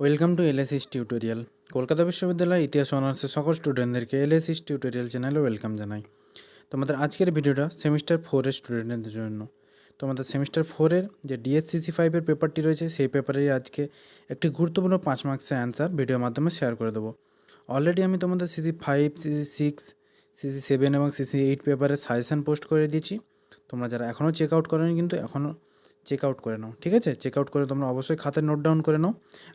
Welcome to এলএসিস tutorial Kolkata বিশ্ববিদ্যালয় ইতিহাস অনার্সের সকল স্টুডেন্টদেরকে এলএসিস টিউটোরিয়াল চ্যানেলে ওয়েলকাম জানাই। তোমাদের আজকের ভিডিওটা সেমিস্টার ফোরের স্টুডেন্টদের জন্য। তোমাদের সেমিস্টার ফোরের যে ডিএসসিসি ফাইভের পেপারটি রয়েছে, সেই পেপারের আজকে একটি গুরুত্বপূর্ণ পাঁচ মার্কসের অ্যান্সার ভিডিওর মাধ্যমে শেয়ার করে দেবো। অলরেডি আমি তোমাদের CC five CC six CC seven এবং সিসি এইট পেপারের সাজেশান পোস্ট করে দিয়েছি। তোমরা যারা এখনও চেক আউট করেনি কিন্তু এখনও চেক আউট করে নাও, ঠিক আছে? চেক আউট করে তোমরা অবশ্যই খাতায় নোট ডাউন করে নাও।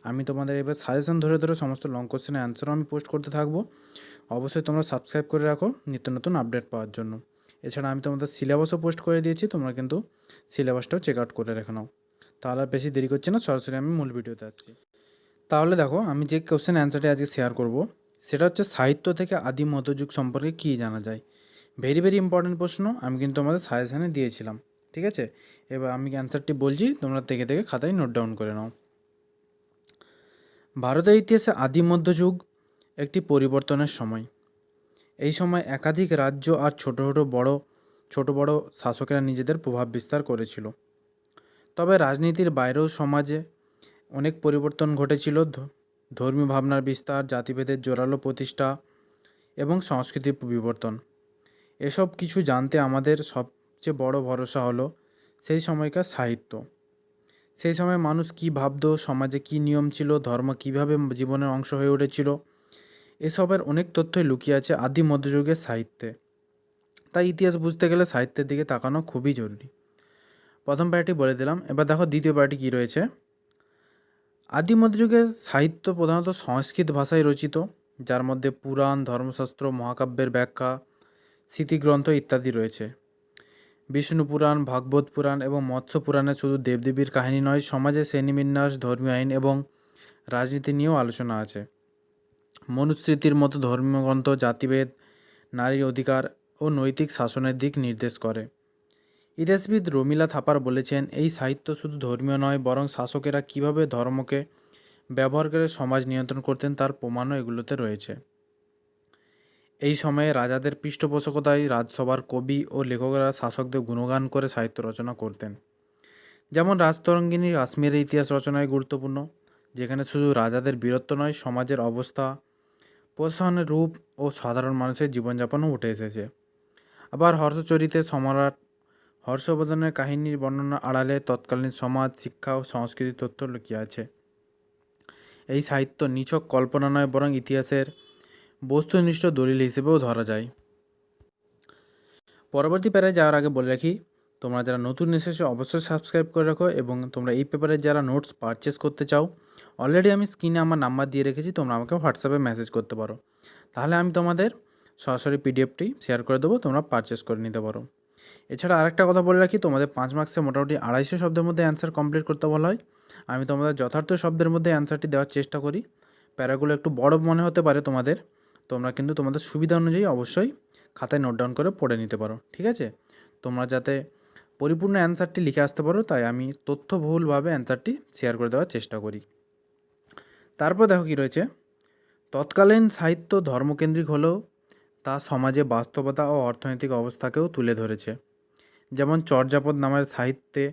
আমি তোমাদের এবার সাজেশন ধরে ধরে সমস্ত লং কোশ্চেনের অ্যান্সারও আমি পোস্ট করতে থাকব। অবশ্যই তোমরা সাবস্ক্রাইব করে রাখো নিত্য নতুন আপডেট পাওয়ার জন্য। এছাড়া আমি তোমাদের সিলেবাসও পোস্ট করে দিয়েছি, তোমরা কিন্তু সিলেবাসটাও চেক আউট করে রেখে নাও। তাহলে আর বেশি দেরি করছে না, সরাসরি আমি মূল ভিডিওতে আসছি। তাহলে দেখো, আমি যে কোশ্চেন অ্যান্সারটি আজকে শেয়ার করব, সেটা হচ্ছে সাহিত্য থেকে আদি মধ্যযুগ সম্পর্কে কী জানা যায়? ভেরি ভেরি ইম্পর্ট্যান্ট প্রশ্ন, আমি কিন্তু আমাদের সাজেশানে দিয়েছিলাম। ঠিক আছে? এবার আমি অ্যান্সারটি বলছি, তোমরা থেকে থেকে খাতায় নোট ডাউন করে নাও। ভারতের ইতিহাসে আদি মধ্যযুগ একটি পরিবর্তনের সময়। এই সময় একাধিক রাজ্য আর ছোট ছোট বড় ছোট বড় শাসকেরা নিজেদের প্রভাব বিস্তার করেছিল। তবে রাজনীতির বাইরেও সমাজে অনেক পরিবর্তন ঘটেছিল। ধর্মীয় ভাবনার বিস্তার, জাতিভেদের জোরালো প্রতিষ্ঠা এবং সংস্কৃতির বিবর্তন। এসব কিছু জানতে আমাদের সবচেয়ে বড় ভরসা হলো সেই সময়কার সাহিত্য। সেই সময় মানুষ কী ভাবতো, সমাজে কী নিয়ম ছিল, ধর্ম কীভাবে জীবনের অংশ হয়ে উঠেছিল, এসবের অনেক তথ্যই লুকিয়ে আছে আদি মধ্যযুগের সাহিত্যে। তাই ইতিহাস বুঝতে গেলে সাহিত্যের দিকে তাকানো খুবই জরুরি। প্রথম পার্টি বলে দিলাম, এবার দেখো দ্বিতীয় পার্টি কী রয়েছে। আদি মধ্যযুগের সাহিত্য প্রধানত সংস্কৃত ভাষায় রচিত, যার মধ্যে পুরাণ, ধর্মশাস্ত্র, মহাকাব্যের ব্যাখ্যা, স্মৃতিগ্রন্থ ইত্যাদি রয়েছে। বিষ্ণু পুরাণ, ভাগবত পুরাণ এবং মৎস্য পুরাণে শুধু দেবদেবীর কাহিনী নয়, সমাজে শ্রেণীবিন্যাস, ধর্মীয় আইন এবং রাজনীতি নিয়েও আলোচনা আছে। মনুস্মৃতির মতো ধর্মীয় গ্রন্থ জাতিভেদ, নারীর অধিকার ও নৈতিক শাসনের দিক নির্দেশ করে। ইতিহাসবিদ রমিলা থাপার বলেছেন, এই সাহিত্য শুধু ধর্মীয় নয়, বরং শাসকেরা কীভাবে ধর্মকে ব্যবহার করে সমাজ নিয়ন্ত্রণ করতেন তার প্রমাণও এগুলোতে রয়েছে। এই সময়ে রাজাদের পৃষ্ঠপোষকতায় রাজসভার কবি ও লেখকরা শাসকদের গুণগান করে সাহিত্য রচনা করতেন। যেমন রাজতরঙ্গিনী কাশ্মীরের ইতিহাস রচনায় গুরুত্বপূর্ণ, যেখানে শুধু রাজাদের বীরত্ব নয়, সমাজের অবস্থা, প্রশাসনের রূপ ও সাধারণ মানুষের জীবনযাপনও উঠে এসেছে। আবার হর্ষচরিতে সম্রাট হর্ষবর্ধনের কাহিনীর বর্ণনা আড়ালে তৎকালীন সমাজ, শিক্ষা ও সংস্কৃতির তথ্য লুকিয়ে আছে। এই সাহিত্য নিছক কল্পনা নয়, বরং ইতিহাসের বস্তুনিষ্ঠ দলিল হিসেবেও ধরা যায়। পরবর্তী প্যারায় যাওয়ার আগে বলে রাখি, তোমরা যারা নতুন এসেছ, অবশ্যই সাবস্ক্রাইব করে রাখো এবং তোমরা এই পেপারে যারা নোটস পারচেস করতে চাও অলরেডি আমি স্ক্রিনে আমার নাম্বার দিয়ে রেখেছি, তোমরা আমাকে হোয়াটসঅ্যাপে মেসেজ করতে পারো। তাহলে আমি তোমাদের সরাসরি পিডিএফটি শেয়ার করে দেবো, তোমরা পারচেস করে নিতে পারো। এছাড়া আরেকটা কথা বলে রাখি, তোমাদের পাঁচ মার্কসে মোটামুটি আড়াইশো শব্দের মধ্যে অ্যান্সার কমপ্লিট করতে বলা হয়। আমি তোমাদের যথার্থ শব্দের মধ্যে অ্যান্সারটি দেওয়ার চেষ্টা করি। প্যারাগুলো একটু বড় মনে হতে পারে তোমাদের তোমরা কিন্তু তোমাদের সুবিধা অনুযায়ী অবশ্যই খাতায় নোট ডাউন করে পড়ে নিতে পারো, ঠিক আছে? তোমরা যাতে পরিপূর্ণ অ্যান্সারটি লিখে আসতে পারো, তাই আমি তথ্যবহুলভাবে অ্যান্সারটি শেয়ার করে দেওয়ার চেষ্টা করি। তারপর দেখো কী রয়েছে? তৎকালীন সাহিত্য ধর্মকেন্দ্রিক হলেও তা সমাজে বাস্তবতা ও অর্থনৈতিক অবস্থাকেও তুলে ধরেছে। যেমন চর্যাপদ নামের সাহিত্যে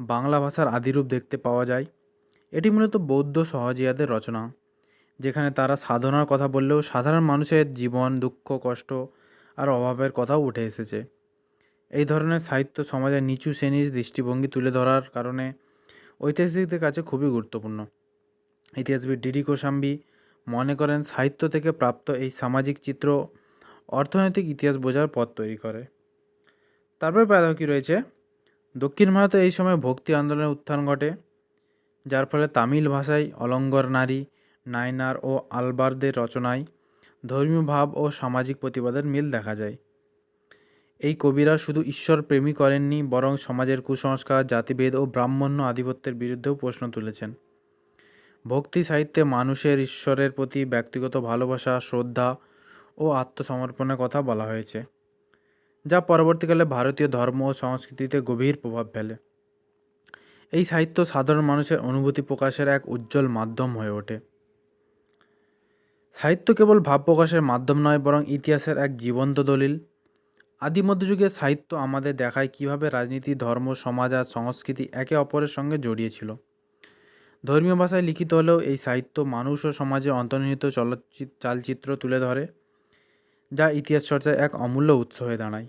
বাংলা ভাষার আদিরূপ দেখতে পাওয়া যায়। এটি মূলত বৌদ্ধ সহজিয়াদের রচনা। যেখানে তারা সাধনার কথা বললেও সাধারণ মানুষের জীবন, দুঃখ, কষ্ট আর অভাবের কথাও উঠে এসেছে। এই ধরনের সাহিত্য সমাজের নিচু শ্রেণির দৃষ্টিভঙ্গি তুলে ধরার কারণে ঐতিহাসিকদের কাছে খুবই গুরুত্বপূর্ণ। ইতিহাসবিদ ডিডি কোশাম্বি মনে করেন, সাহিত্য থেকে প্রাপ্ত এই সামাজিক চিত্র অর্থনৈতিক ইতিহাস বোঝার পথ তৈরি করে। তারপর কী রয়েছে, দক্ষিণ ভারতে এই সময় ভক্তি আন্দোলনের উত্থান ঘটে, যার ফলে তামিল ভাষায় অলঙ্গর নারী নায়নার ও আলবারদের রচনায় ধর্মীয় ভাব ও সামাজিক প্রতিবাদের মিল দেখা যায়। এই কবিরা শুধু ঈশ্বর প্রেমী করেননি, বরং সমাজের কুসংস্কার, জাতিভেদ ও ব্রাহ্মণ্য আধিপত্যের বিরুদ্ধেও প্রশ্ন তুলেছেন। ভক্তি সাহিত্যে মানুষের ঈশ্বরের প্রতি ব্যক্তিগত ভালোবাসা, শ্রদ্ধা ও আত্মসমর্পণের কথা বলা হয়েছে, যা পরবর্তীকালে ভারতীয় ধর্ম ও সংস্কৃতিতে গভীর প্রভাব ফেলে। এই সাহিত্য সাধারণ মানুষের অনুভূতি প্রকাশের এক উজ্জ্বল মাধ্যম হয়ে ওঠে। সাহিত্য কেবল ভাব প্রকাশের মাধ্যম নয়, বরং ইতিহাসের এক জীবন্ত দলিল। আদি মধ্যযুগের সাহিত্য আমাদের দেখায় কীভাবে রাজনীতি, ধর্ম, সমাজ আর সংস্কৃতি একে অপরের সঙ্গে জড়িয়ে ছিল ধর্মীয় ভাষায় লিখিত হলেও এই সাহিত্য মানুষ ও সমাজের অন্তর্নিহিত চলচ্চিত চালচিত্র তুলে ধরে, যা ইতিহাস চর্চায় এক অমূল্য উৎস হয়ে দাঁড়ায়।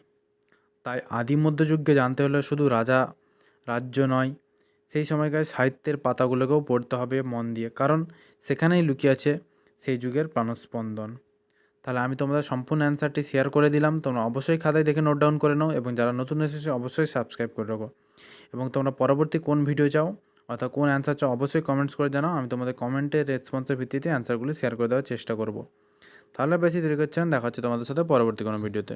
তাই আদি মধ্যযুগকে জানতে হলে শুধু রাজা, রাজ্য নয়, সেই সময়কার সাহিত্যের পাতাগুলোকেও পড়তে হবে মন দিয়ে, কারণ সেখানেই লুকিয়ে আছে সেই যুগের প্রাণস্পন্দন। তাহলে আমি তোমাদের সম্পূর্ণ অ্যান্সারটি শেয়ার করে দিলাম। তোমরা অবশ্যই খাতায় দেখে নোট ডাউন করে নাও এবং যারা নতুন এসেছে অবশ্যই সাবস্ক্রাইব করে রাখো। এবং তোমরা পরবর্তী কোন ভিডিও চাও অর্থাৎ কোন অ্যান্সার চাও অবশ্যই কমেন্টস করে জানাও। আমি তোমাদের কমেন্টের রেসপন্সের ভিত্তিতে অ্যান্সারগুলি শেয়ার করে দেওয়ার চেষ্টা করব। তাহলে বেশি দেরি করছেন দেখা হচ্ছে তোমাদের সাথে পরবর্তী কোনো ভিডিওতে